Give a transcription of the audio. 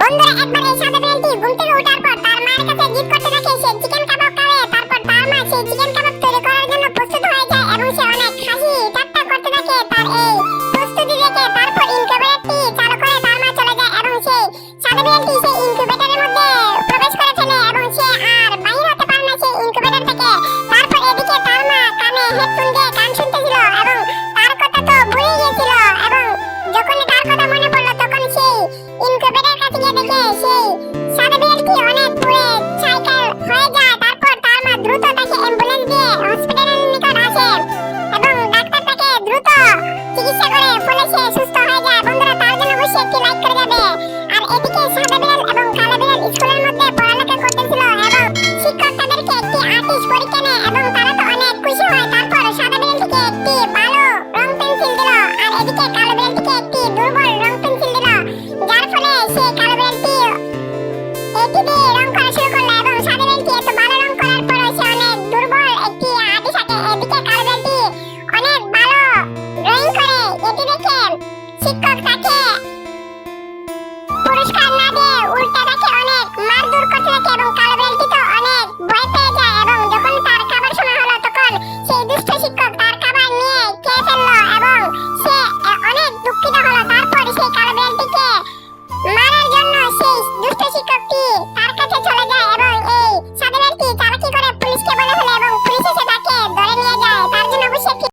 বন্ধুরা একবার এই সাদা বিড়ালটি ঘুম থেকে ওঠার পর থেকে সেই সার্টিফিকেটটি অনেক পুড়ে ছাইকার হয়ে যায়, তারপর তার মা দ্রুত তাকে অ্যাম্বুলেন্স দিয়ে হসপিটালের নিকট আসে এবং ডাক্তার তাকে দ্রুত চিকিৎসা করে ফলে সে সুস্থ হয়ে যায়। বন্ধুরা, তার জন্য অবশ্যই একটি লাইক করে যাবে আর এদিকে সাদা এবং কালো স্কুলের মধ্যে পড়ালেখা করতেছিল এবং শিক্ষক তাদেরকে একটি আর্টিস্ট পরীক্ষা নেয় এবং তারা তো অনেক খুশি হয়। তারপর সাদা থেকে একটি ভালো রং পেন্সিল দিল আর এদিকে কালো বিড়ালটিকে একটি দুর্বল রং পেন্সিল দিল। যার ফলে সে কালো চুলে রং করা শুরু করল এবং সাদা ব্যালটি এত ভালো রং করার পরও সে অনেক দুর্বল একটি হাতি থাকে এদিকে কালো ব্যালটি অনেক ভালো ড্রয়িং করে। এটি দেখে শিক্ষক তাকে পুরস্কার না দিয়ে উল্টা তাকে অনেক মারধর করতে থাকে।